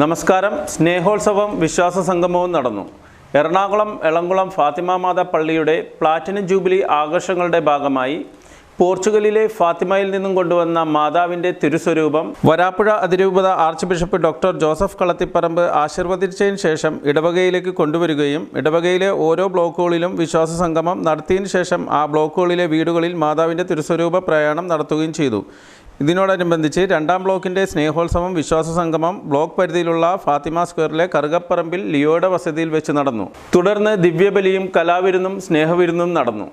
നമസ്കാരം. സ്നേഹോത്സവം വിശ്വാസ സംഗമവും നടന്നു. എറണാകുളം എളംകുളം ഫാത്തിമ മാത പള്ളിയുടെ പ്ലാറ്റിനം ജൂബിലി ആഘോഷങ്ങളുടെ ഭാഗമായി പോർച്ചുഗലിലെ ഫാത്തിമയിൽ നിന്നും കൊണ്ടുവന്ന മാതാവിന്റെ തിരുസ്വരൂപം വരാപ്പുഴ അതിരൂപത archbishop doctor Joseph Kalathiparambu ആശീർവദിച്ചതിന് ശേഷം ഇടവകയിലേക്ക് കൊണ്ടുവരികയും ഇടവകയിലെ ഓരോ ബ്ലോക്കുകളിലും വിശ്വാസ സംഗമം നടത്തിയതിനു ശേഷം ആ ബ്ലോക്കുകളിലെ വീടുകളിൽ മാതാവിന്റെ തിരുസ്വരൂപ പ്രയാണം നടത്തുകയും ചെയ്തു. ഇതിനോടനുബന്ധിച്ച് രണ്ടാം ബ്ലോക്കിന്റെ സ്നേഹോത്സവം വിശ്വാസ സംഗമം ബ്ലോക്ക് പരിധിയിലുള്ള ഫാത്തിമ സ്ക്വയറിലെ കറുകപ്പറമ്പിൽ ലിയോയുടെ വസതിയിൽ വെച്ച് നടന്നു. തുടർന്ന് ദിവ്യബലിയും കലാവിരുന്നും സ്നേഹവിരുന്നും നടന്നു.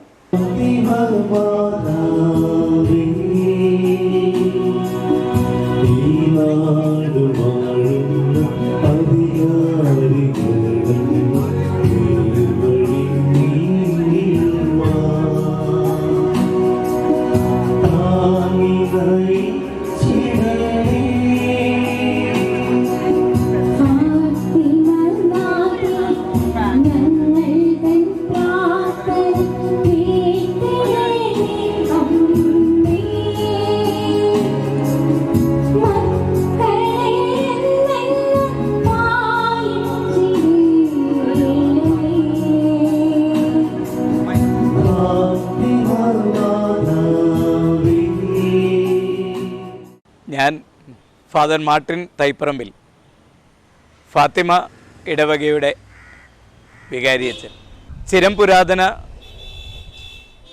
ഫാദർ മാർട്ടിൻ തൈപ്പറമ്പിൽ ഫാത്തിമ ഇടവകയുടെ വികാരിയച്ചൻ ചിരം പുരാതന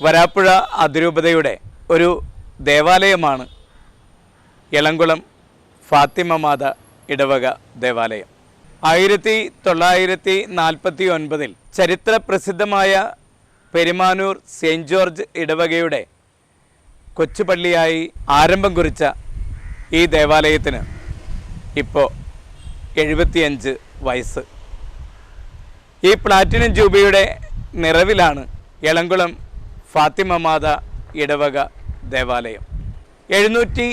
വരാപ്പുഴ അതിരൂപതയുടെ ഒരു ദേവാലയമാണ് എളംകുളം ഫാത്തിമ മാത ഇടവക ദേവാലയം. ആയിരത്തി തൊള്ളായിരത്തി നാൽപ്പത്തി ഒൻപതിൽ ചരിത്ര പ്രസിദ്ധമായ പെരുമാനൂർ സെയിന്റ് ജോർജ് ഇടവകയുടെ കൊച്ചുപള്ളിയായി ആരംഭം കുറിച്ച ഈ ദേവാലയത്തിന് ഇപ്പോൾ എഴുപത്തിയഞ്ച് വയസ്സ്. ഈ പ്ലാറ്റിനം ജൂബിയുടെ നിറവിലാണ് എളംകുളം ഫാത്തിമ മാത ഇടവക ദേവാലയം. എഴുന്നൂറ്റി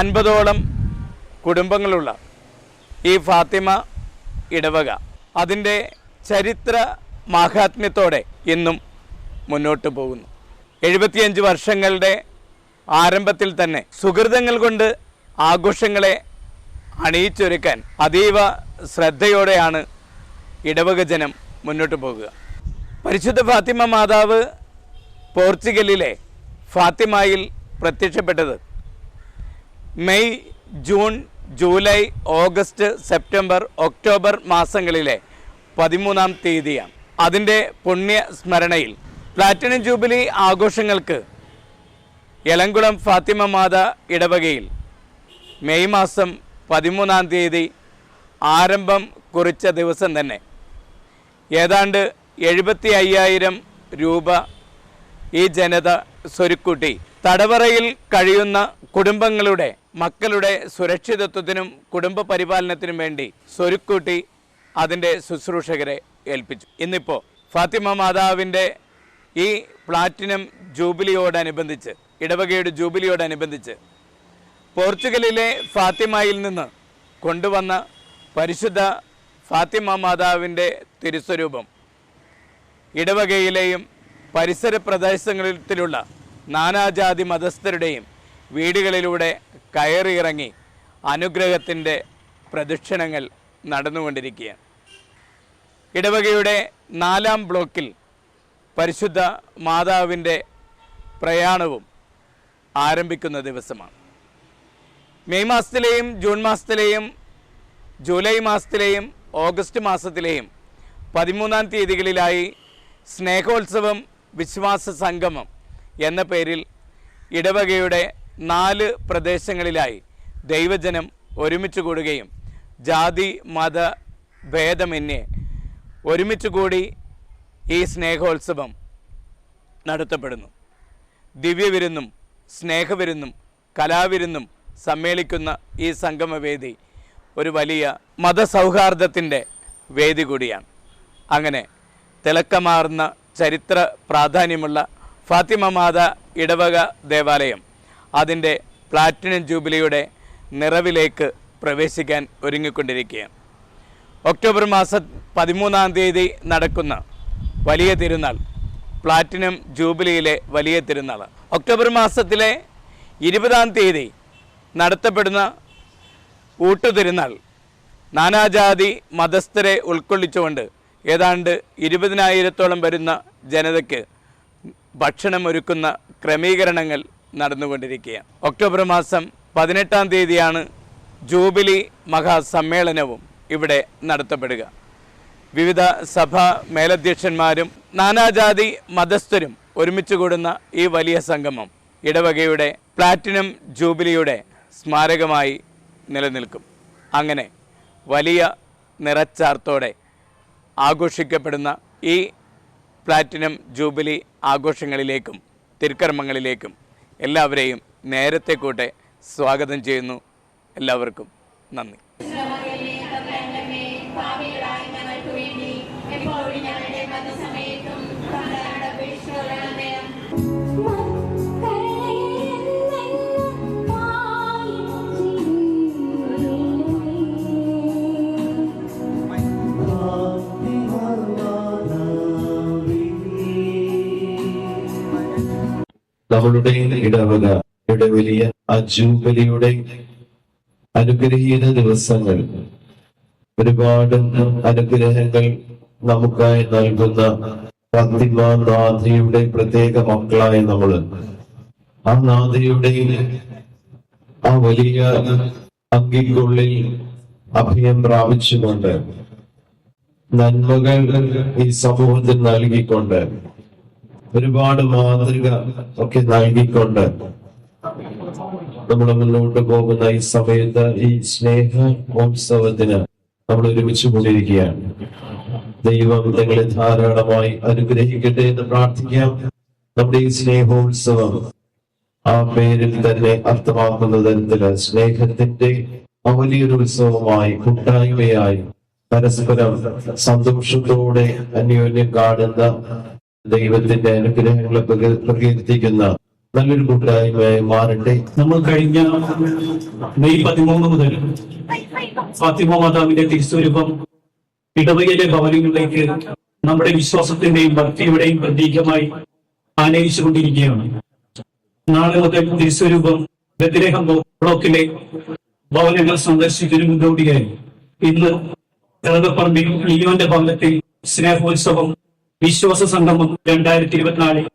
അൻപതോളം കുടുംബങ്ങളുള്ള ഈ ഫാത്തിമ ഇടവക അതിന്റെ ചരിത്ര മാഹാത്മ്യത്തോടെ ഇന്നും മുന്നോട്ട് പോകുന്നു. എഴുപത്തിയഞ്ച് വർഷങ്ങളുടെ ആരംഭത്തിൽ തന്നെ സുഹൃതങ്ങൾ കൊണ്ട് ആഘോഷങ്ങളെ അണിയിച്ചൊരുക്കാൻ അതീവ ശ്രദ്ധയോടെയാണ് ഇടവക ജനം മുന്നോട്ട് പോകുക. പരിശുദ്ധ ഫാത്തിമ മാതാവ് പോർച്ചുഗലിലെ ഫാത്തിമയിൽ പ്രത്യക്ഷപ്പെട്ടത് May June July August September October മാസങ്ങളിലെ പതിമൂന്നാം തീയതിയാണ്. അതിന്റെ പുണ്യ സ്മരണയിൽ പ്ലാറ്റിനം ജൂബിലി ആഘോഷങ്ങൾക്ക് എളംകുളം ഫാത്തിമ മാത ഇടവകയിൽ മെയ് മാസം പതിമൂന്നാം തീയതി ആരംഭം കുറിച്ച ദിവസം തന്നെ. ഏതാണ്ട് എഴുപത്തി അയ്യായിരം രൂപ ഈ ജനത സ്വരുക്കൂട്ടി. തടവറയിൽ കഴിയുന്ന കുടുംബങ്ങളുടെ മക്കളുടെ സുരക്ഷിതത്വത്തിനും കുടുംബ പരിപാലനത്തിനും വേണ്ടി സ്വരുക്കൂട്ടി അതിന്റെ ശുശ്രൂഷകരെ ഏൽപ്പിച്ചു. ഇന്നിപ്പോൾ ഫാത്തിമ മാതാവിന്റെ ഈ പ്ലാറ്റിനം ജൂബിലിയോടനുബന്ധിച്ച് ഇടവകയുടെ ജൂബിലിയോടനുബന്ധിച്ച് പോർച്ചുഗലിലെ ഫാത്തിമയിൽ നിന്ന് കൊണ്ടുവന്ന പരിശുദ്ധ ഫാത്തിമ മാതാവിന്റെ തിരുസ്വരൂപം. ഇടവകയിലെയും പരിസര പ്രദേശങ്ങളിലുള്ള നാനാജാതി മതസ്ഥരുടെയും വീടുകളിലൂടെ കയറിയിറങ്ങി അനുഗ്രഹത്തിന്റെ പ്രദക്ഷിണങ്ങൾ നടന്നുകൊണ്ടിരിക്കുകയാണ്. ഇടവകയുടെ നാലാം ബ്ലോക്കിൽ പരിശുദ്ധ മാതാവിന്റെ പ്രയാണവും ആരംഭിക്കുന്ന ദിവസമാണ്. മെയ് മാസത്തിലെയും ജൂൺ മാസത്തിലെയും ജൂലൈ മാസത്തിലെയും ഓഗസ്റ്റ് മാസത്തിലെയും പതിമൂന്നാം തീയതികളിലായി സ്നേഹോത്സവം വിശ്വാസ സംഗമം എന്ന പേരിൽ ഇടവകയുടെ നാല് പ്രദേശങ്ങളിലായി ദൈവജനം ഒരുമിച്ച് കൂടുകയും ജാതി മത ഭേദമന്യേ ഒരുമിച്ച് കൂടി ഈ സ്നേഹോത്സവം നടത്തപ്പെടുന്നു. ദിവ്യവിരുന്നും സ്നേഹവിരുന്നും കലാവിരുന്നും സമ്മേളിക്കുന്ന ഈ സംഗമവേദി ഒരു വലിയ മതസൗഹാർദ്ദത്തിന്റെ വേദി കൂടിയാണ്. അങ്ങനെ തിളക്കമാർന്ന ചരിത്ര പ്രാധാന്യമുള്ള ഫാത്തിമ മാത ഇടവക ദേവാലയം അതിന്റെ പ്ലാറ്റിനം ജൂബിലിയുടെ നിറവിലേക്ക് പ്രവേശിക്കാൻ ഒരുങ്ങിക്കൊണ്ടിരിക്കുകയാണ്. ഒക്ടോബർ മാസം പതിമൂന്നാം തീയതി നടക്കുന്ന വലിയ തിരുനാൾ പ്ലാറ്റിനം ജൂബിലിയിലെ വലിയ തിരുനാൾ ഒക്ടോബർ മാസത്തിലെ ഇരുപതാം തീയതി നടത്തപ്പെടുന്ന ഊട്ടുതിരുന്നാൾ നാനാജാതി മതസ്ഥരെ ഉൾക്കൊള്ളിച്ചുകൊണ്ട് ഏതാണ്ട് ഇരുപതിനായിരത്തോളം വരുന്ന ജനതയ്ക്ക് ഭക്ഷണം ഒരുക്കുന്ന ക്രമീകരണങ്ങൾ നടന്നുകൊണ്ടിരിക്കുകയാണ്. ഒക്ടോബർ മാസം പതിനെട്ടാം തീയതിയാണ് ജൂബിലി മഹാസമ്മേളനവും ഇവിടെ നടത്തപ്പെടുക. വിവിധ സഭാ മേലധ്യക്ഷന്മാരും നാനാജാതി മതസ്ഥരും ഒരുമിച്ച് കൂടുന്ന ഈ വലിയ സംഗമം ഇടവകയുടെ പ്ലാറ്റിനം ജൂബിലിയുടെ സ്മാരകമായി നിലനിൽക്കും. അങ്ങനെ വലിയ നിറച്ചാർത്തോടെ ആഘോഷിക്കപ്പെടുന്ന ഈ പ്ലാറ്റിനം ജൂബിലി ആഘോഷങ്ങളിലേക്കും തിരുക്കർമ്മങ്ങളിലേക്കും എല്ലാവരെയും നേരത്തെ കൂട്ടെ സ്വാഗതം ചെയ്യുന്നു. എല്ലാവർക്കും നന്ദി. നമ്മളുടെ ഇടവക ഇടവലിയ ആ ജൂബലിയുടെ അനുഗ്രഹീത ദിവസങ്ങൾ. ഒരുപാട് അനുഗ്രഹങ്ങൾ നമുക്കായി നൽകുന്ന ഫാത്തിമ നാഥയുടെ പ്രത്യേക മക്കളായ നമ്മൾ. ആ നാഥയുടെ ആ വലിയ അങ്കിക്കുള്ളിൽ അഭയം പ്രാപിച്ചുകൊണ്ട് നന്മകൾ ഈ സമൂഹത്തിൽ നൽകിക്കൊണ്ട് ഒരുപാട് മാതൃക ഒക്കെ നൽകിക്കൊണ്ട് നമ്മൾ മുന്നോട്ട് പോകുന്ന ഈ സമയത്ത് ഈ സ്നേഹ ഉത്സവത്തിന് നമ്മൾ ഒരുമിച്ച് കൂടിയിരിക്കുകയാണ്. ദൈവം നിങ്ങളെ ധാരാളമായി അനുഗ്രഹിക്കട്ടെ എന്ന് പ്രാർത്ഥിക്കാം. നമ്മുടെ ഈ സ്നേഹോത്സവം ആ പേരിൽ തന്നെ അർത്ഥമാക്കുന്ന തരത്തിൽ സ്നേഹത്തിന്റെ അവലിയൊരു വലിയൊരു ഉത്സവമായി കൂട്ടായ്മയായി പരസ്പരം സന്തോഷത്തോടെ അന്യോന്യം കാണുന്ന ദൈവത്തിന്റെ അനുഗ്രഹങ്ങളെ പ്രകീ- പ്രകീർത്തിക്കുന്ന നല്ലൊരു കൂട്ടായ്മയായി മാറട്ടെ. നമ്മൾ കഴിഞ്ഞ മെയ് പതിമൂന്ന് മുതൽ ഫാത്തിമ മാതാവിന്റെ തിരുസ്വരൂപം ഇടവകയിലെ ഭവനങ്ങളിലേക്ക് നമ്മുടെ വിശ്വാസത്തിന്റെയും ഭക്തിയുടെയും പ്രതീകമായി ആനയിച്ചുകൊണ്ടിരിക്കുകയാണ്. നാളെ മുതൽ തിരുസ്വരൂപം ബദ്രേഹം ബ്ലോക്കിലെ ഭവനങ്ങൾ സന്ദർശിക്കുന്നതിന് മുന്നോടിയായി. ഇന്ന് ഇറങ്ങപ്പറമ്പിൽ ലിയോന്റെ ഭവനത്തിൽ സ്നേഹോത്സവം വിശ്വാസ സംഗമം രണ്ടായിരത്തി ഇരുപത്തിനാലിൽ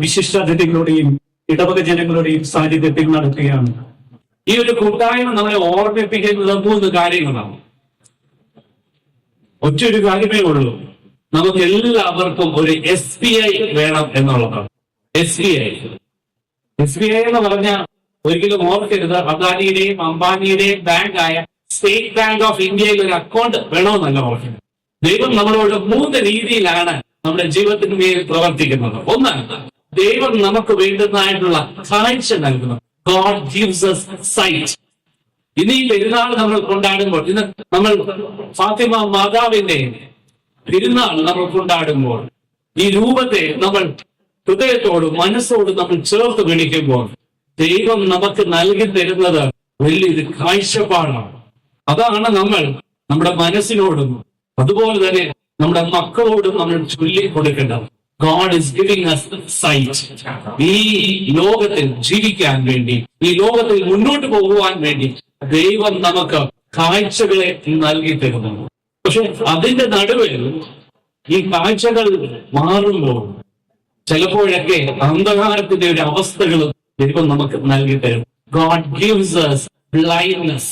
വിശിഷ്ടാതിഥികളുടെയും ഇടവക ജനങ്ങളുടെയും സാന്നിധ്യത്തിൽ നടത്തുകയാണ് ഈ ഒരു കൂട്ടായ്മ നമ്മളെ ഓർമ്മിപ്പിക്കുന്നത് മൂന്ന് കാര്യങ്ങളാണ്. ഒറ്റൊരു കാര്യമേ ഉള്ളൂ. നമുക്ക് എല്ലാവർക്കും ഒരു എസ് ബി ഐ വേണം എന്നുള്ളതാണ്. S B I. S B I എന്ന് പറഞ്ഞാൽ ഒരിക്കലും ഓർക്കരുത്. അദാനിയുടെയും അംബാനിയുടെയും ബാങ്കായ സ്റ്റേറ്റ് ബാങ്ക് ഓഫ് ഇന്ത്യയിൽ ഒരു അക്കൗണ്ട് വേണമെന്നല്ല ഓർക്കുന്നത് ദൈവം നമ്മളോട് മൂന്ന് രീതിയിലാണ് നമ്മുടെ ജീവിതത്തിന് മേൽ പ്രവർത്തിക്കുന്നത്. ഒന്ന് ദൈവം നമുക്ക് വേണ്ടുന്നതായിട്ടുള്ള കാഴ്ച നൽകുന്നു. ഗോഡ് ഗീവ്സ് സൈറ്റ് ഇനി പെരുന്നാൾ നമ്മൾ കൊണ്ടാടുമ്പോൾ ഇന്ന് നമ്മൾ ഫാത്തിമ മാതാവിന്റെ പെരുന്നാൾ നമ്മൾ കൊണ്ടാടുമ്പോൾ ഈ രൂപത്തെ നമ്മൾ ഹൃദയത്തോട് മനസ്സോട് നമ്മൾ ചേർത്ത് വിളിക്കുമ്പോൾ ദൈവം നമുക്ക് നൽകി തരുന്നത് വലിയൊരു കാഴ്ചപ്പാടാണ്. അതാണ് നമ്മൾ നമ്മുടെ മനസ്സിനോടും അതുപോലെ തന്നെ നമ്മുടെ മക്കളോടും നമ്മൾ ചൊല്ലി കൊടുക്കേണ്ടത് God is giving us sight ഈ ലോകത്തിൽ ജീവിക്കാൻ വേണ്ടി ഈ ലോകത്തിൽ മുന്നോട്ട് പോകുവാൻ വേണ്ടി ദൈവം നമുക്ക് കാഴ്ചകളെ നൽകി തരുന്നു. പക്ഷെ അതിന്റെ നടുവിൽ ഈ കാഴ്ചകൾ മാറുമ്പോൾ ചിലപ്പോഴൊക്കെ അന്ധകാരത്തിന്റെ ഒരു അവസ്ഥകൾ ദൈവം നമുക്ക് നൽകി തരും. ഗോഡ് ഗിവ്സ് ബ്ലൈൻഡ്നെസ്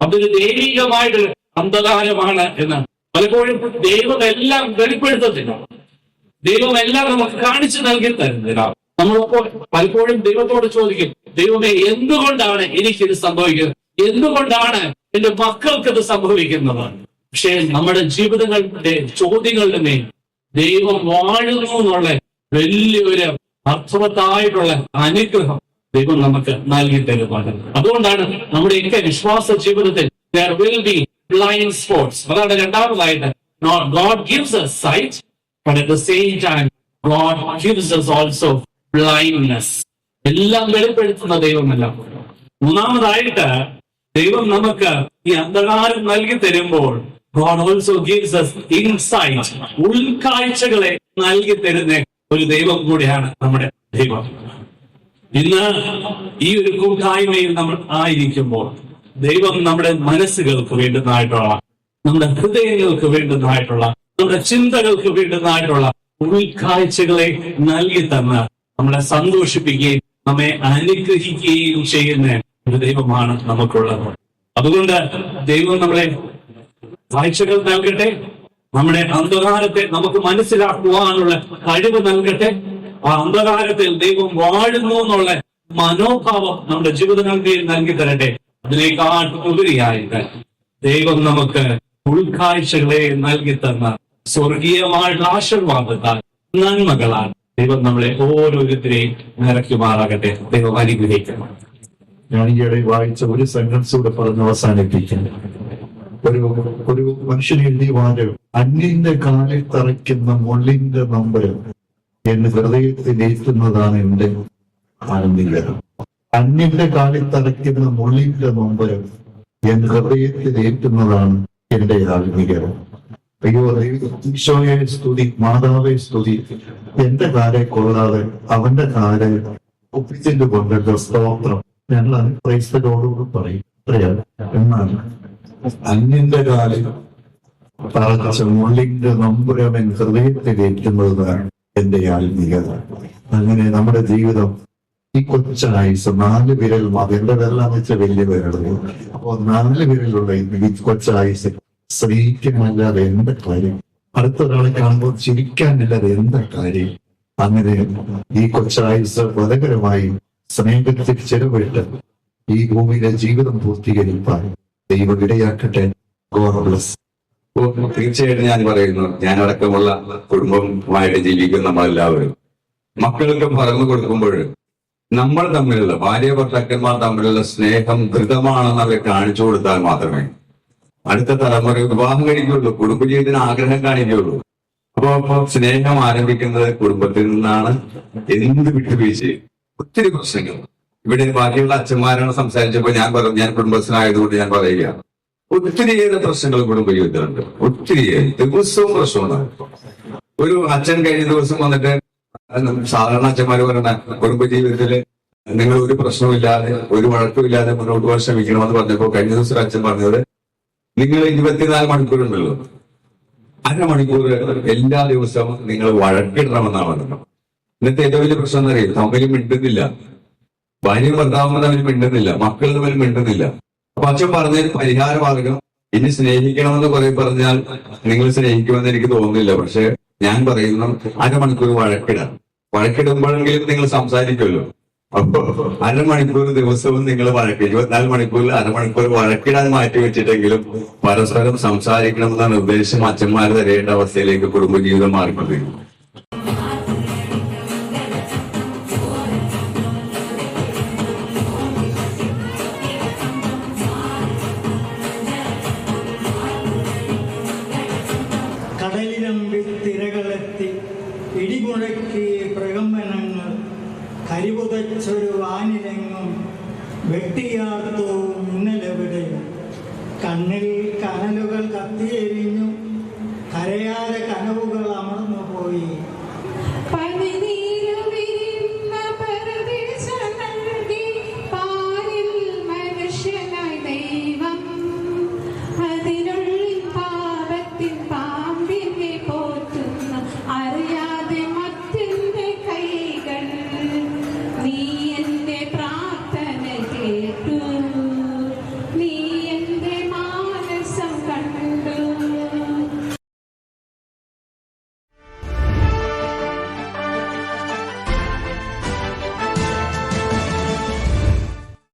അതൊരു ദൈവികമായിട്ട് അന്ധകാരമാണ് എന്ന് പലപ്പോഴും ദൈവം എല്ലാം വെളിപ്പെടുത്തത്തില്ല ദൈവം എല്ലാം നമുക്ക് കാണിച്ചു നൽകി തരുന്നില്ല നമ്മളപ്പോൾ പലപ്പോഴും ദൈവത്തോട് ചോദിക്കും ദൈവമേ എന്തുകൊണ്ടാണ് എനിക്കിത് സംഭവിക്കുന്നത്? എന്തുകൊണ്ടാണ് എന്റെ മക്കൾക്ക് ഇത് സംഭവിക്കുന്നത്? പക്ഷേ നമ്മുടെ ജീവിതങ്ങളുടെ ചോദ്യങ്ങളുടെ മേൽ ദൈവം വാഴുന്നു എന്നുള്ള വലിയൊരു അർത്ഥവത്തായിട്ടുള്ള അനുഗ്രഹം ദൈവം നമുക്ക് നൽകി തരുന്നുണ്ട്. അതുകൊണ്ടാണ് നമ്മുടെയൊക്കെ വിശ്വാസ ജീവിതത്തിൽ there will be blind spots അതാണ് രണ്ടാമതായിട്ട്. God gives us sight but at the same time God gives us also blindness. എല്ലാം വെളിപ്പെടുത്തുന്ന ദൈവമല്ല. മൂന്നാമതായിട്ട് ദൈവം നമുക്ക് ഈ അന്ധകാരം നൽകി തരുമ്പോൾ God also gives us insight ഉൾക്കാഴ്ചകളെ നൽകി തരുന്ന ഒരു ദൈവം കൂടിയാണ് നമ്മുടെ ദൈവം. ഇന്ന് ഈ ഒരു കൂട്ടായ്മയിൽ നമ്മൾ ആയിരിക്കുമ്പോൾ ദൈവം നമ്മുടെ മനസ്സുകൾക്ക് വേണ്ടുന്നതായിട്ടുള്ള നമ്മുടെ ഹൃദയങ്ങൾക്ക് വേണ്ടുന്നതായിട്ടുള്ള നമ്മുടെ ചിന്തകൾക്ക് വേണ്ടുന്നതായിട്ടുള്ള ഉൾക്കാഴ്ചകളെ നൽകി തന്ന് നമ്മളെ സന്തോഷിപ്പിക്കുകയും നമ്മെ അനുഗ്രഹിക്കുകയും ചെയ്യുന്ന ഒരു ദൈവമാണ് നമുക്കുള്ളത്. അതുകൊണ്ട് ദൈവം നമ്മളെ കാഴ്ചകൾ നൽകട്ടെ നമ്മുടെ അന്ധകാരത്തെ നമുക്ക് മനസ്സിലാക്കുവാനുള്ള കഴിവ് നൽകട്ടെ ആ അന്ധകാരത്തിൽ ദൈവം വാഴുന്നു എന്നുള്ള മനോഭാവം നമ്മുടെ ജീവിതങ്ങൾക്ക് നൽകി തരട്ടെ. അതിനേക്കാൾ ഉപരിയായിട്ട് ദൈവം നമുക്ക് ഉൾക്കാഴ്ചകളെ നൽകി തന്ന സ്വർഗീയമായിട്ടുള്ള ആശീർവാദത്താൽ നന്മകളാൽ ദൈവം നമ്മളെ ഓരോരുത്തരെയും നിറയ്ക്കുമാറാകട്ടെ. ദൈവം അനുഗ്രഹിക്കണം ഞാൻ ഈയിടെ വായിച്ച ഒരു സെന്റൻസ് പറഞ്ഞ് അവസാനിപ്പിക്കുന്നു ഒരു ഒരു മനുഷ്യൻ എഴുതി വാചകം അന്യന്റെ കാലിൽ തറയ്ക്കുന്ന മുള്ളിന്റെ നമ്പരം എന്ന് ഹൃദയത്തിൽ ഏറ്റുന്നതാണ് എന്റെ ആനന്ദികരം അന്യന്റെ കാലിൽ തടയ്ക്കുന്ന മുള്ളിന്റെ മുമ്പ് എൻ ഹൃദയത്തിൽ ഏറ്റുന്നതാണ് എന്റെ ആത്മീകരം അയ്യോ ഈശോയെ സ്തുതി മാതാവെ സ്തുതി. എന്റെ കാലെ കൊള്ളാതെ അവന്റെ കാലെ ഒപ്പിച്ചിട്ട് കൊണ്ടിട്ട് സ്തോത്രം. ഞങ്ങൾ ക്രൈസ്തരോടുകൂടി പറയും. എന്നാണ് അന്യന്റെ കാലിൽ തറച്ച മുള്ളിന്റെ ഹൃദയത്തിൽ ഏറ്റുന്നതാണ് എന്റെ ആത്മീകത. അങ്ങനെ നമ്മുടെ ജീവിതം ഈ കൊച്ചായുസ് നാല് വിരൽ മതി എന്റെ വിരലാന്ന് വലിയ വിരലുള്ളൂ അപ്പൊ നാല് വിരലുള്ള ഈ കൊച്ചായുസ് സ്നേഹിക്കാനല്ലാതെ എന്താ കാര്യം? അടുത്ത ഒരാളെ കാണുമ്പോൾ ചിരിക്കാനില്ലാതെ എന്താ കാര്യം? അങ്ങനെ ഈ കൊച്ചായുസ് വധകരമായി സ്നേഹത്തിൽ ചെലവിട്ട് ഈ ഭൂമിയിലെ ജീവിതം പൂർത്തീകരിക്കാൻ ദൈവം ഇടയാക്കട്ടെ. തീർച്ചയായിട്ടും ഞാൻ പറയുന്നു. ഞാനടക്കമുള്ള കുടുംബമായിട്ട് ജീവിക്കുന്ന നമ്മളെല്ലാവരും. മക്കൾക്കും പകർന്നു കൊടുക്കുമ്പോൾ നമ്മൾ തമ്മിലുള്ള ഭാര്യ ഭർത്താക്കന്മാർ തമ്മിലുള്ള സ്നേഹം ധൃതമാണെന്ന് അവർ കാണിച്ചു കൊടുത്താൽ മാത്രമേ. അടുത്ത തലമുറ വിവാഹം കഴിക്കുള്ളൂ കുടുംബജീവിതത്തിന് ആഗ്രഹം കാണിക്കുള്ളൂ അപ്പോ സ്നേഹം ആരംഭിക്കുന്നത് കുടുംബത്തിൽ നിന്നാണ്. എന്ത് വിട്ടുവീഴ്ചയും. ഒത്തിരി പ്രശ്നങ്ങൾ. ഇവിടെ ബാക്കിയുള്ള അച്ഛന്മാരാണ് സംസാരിച്ചപ്പോൾ ഞാൻ പറഞ്ഞു ഞാൻ കുടുംബസ്ഥനായതുകൊണ്ട് ഞാൻ പറയുകയാണ്. ഒത്തിരിയേറെ പ്രശ്നങ്ങൾ കുടുംബജീവിതത്തിലുണ്ട്. ഒത്തിരിയേറെ. ദിവസവും പ്രശ്നമുണ്ടാകും ഒരു അച്ഛൻ കഴിഞ്ഞ ദിവസം വന്നിട്ട് സാധാരണ അച്ഛന്മാര് പറയുന്ന കുടുംബ ജീവിതത്തിൽ നിങ്ങൾ ഒരു പ്രശ്നമില്ലാതെ ഒരു വഴക്കുമില്ലാതെ മുന്നോട്ട് പോകാൻ ശ്രമിക്കണമെന്ന് പറഞ്ഞപ്പോ കഴിഞ്ഞ ദിവസം അച്ഛൻ പറഞ്ഞത് നിങ്ങൾ ഇരുപത്തിനാല് മണിക്കൂറുണ്ടല്ലോ. അരമണിക്കൂർ എല്ലാ ദിവസവും നിങ്ങൾ വഴക്കിടണമെന്നാണ് പറഞ്ഞത്. ഇന്നത്തെ ഏറ്റവും വലിയ പ്രശ്നം എന്താ അറിയില്ല തമ്മിൽ മിണ്ടുന്നില്ല. ഭാര്യ ഭർത്താവും തമ്മിൽ മിണ്ടുന്നില്ല. മക്കൾ തമ്മിൽ മിണ്ടുന്നില്ല. അപ്പൊ അച്ഛൻ പറഞ്ഞൊരു പരിഹാര മാർഗം ഇനി സ്നേഹിക്കണമെന്ന് കുറെ പറഞ്ഞാൽ നിങ്ങൾ സ്നേഹിക്കുമെന്ന് എനിക്ക് തോന്നുന്നില്ല. പക്ഷെ ഞാൻ പറയുന്നു അരമണിക്കൂർ വഴക്കിടാം. വഴക്കിടുമ്പോഴെങ്കിലും നിങ്ങൾ സംസാരിക്കുമല്ലോ. അപ്പൊ അരമണിക്കൂർ ദിവസവും നിങ്ങൾ വഴക്ക് ഇരുപത്തിനാല് മണിക്കൂറിൽ അരമണിക്കൂർ വഴക്കിടാൻ മാറ്റി വെച്ചിട്ടെങ്കിലും പരസ്പരം സംസാരിക്കണമെന്ന നിർദ്ദേശം അച്ഛന്മാർ തരേണ്ട അവസ്ഥയിലേക്ക് കുടുംബജീവിതം മാറിക്കൊണ്ടിരിക്കും കടലിനമ്പിൽ തിരകളെത്തി ഇടിമുഴക്കി പ്രകമ്പനങ്ങൾ കരിപുതച്ചൊരു വാനിലെങ്ങും വെട്ടിയാർത്തു മിന്നലെവിടെ കണ്ണിൽ കനലുകൾ കത്തിയെരിഞ്ഞു കരയാതെ കനവുകൾ അമർന്നു പോയി